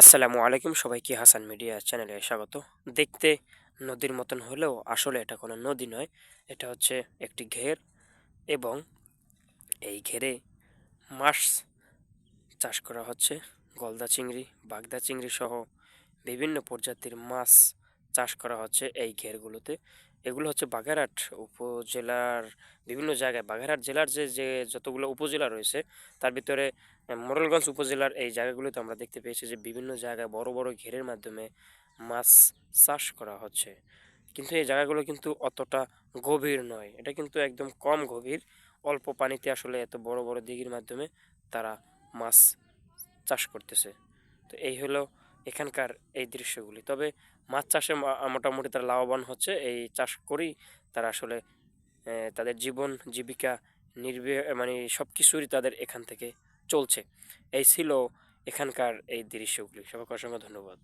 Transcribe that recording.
আসসালামু আলাইকুম সবাইকে, হাসান মিডিয়া চ্যানেলে স্বাগত। দেখতে নদীর মতন হলেও আসলে এটা কোনো নদী নয়, এটা হচ্ছে একটি ঘের এবং এই ঘেরে মাছ চাষ করা হচ্ছে। গলদা চিংড়ি, বাগদা চিংড়ি সহ বিভিন্ন প্রজাতির মাছ চাষ করা হচ্ছে এই ঘেরগুলোতে। এগুলো হচ্ছে বাগেরহাট উপজেলার বিভিন্ন জায়গায়। বাগেরহাট জেলার যে যে যতগুলো উপজেলা রয়েছে তার ভিতরে আহ, মোরেলগঞ্জ উপজেলার এই জায়গাগুলোতে আমরা দেখতে পেয়েছি যে বিভিন্ন জায়গায় বড় বড় ঘেরের মাধ্যমে মাছ চাষ করা হচ্ছে। কিন্তু এই জায়গাগুলো কিন্তু অতটা গভীর নয়। এটা কিন্তু একদম কম গভীর। অল্প পানিতে আসলে এত বড় বড় দিঘির মাধ্যমে তারা মাছ চাষ করতেছে। তো এই হলো এখানকার এই দৃশ্যগুলি। তবে মাছ চাষে মোটামুটি তারা লাভবান হচ্ছে। এই চাষ করেই তারা আসলে তাদের জীবন, জীবিকা নির্বে মানে সব কিছুরই তাদের এখান থেকে চলছে। এই ছিল এখানকার এই দৃশ্যগুলি। সবাইকে অসংখ্য ধন্যবাদ।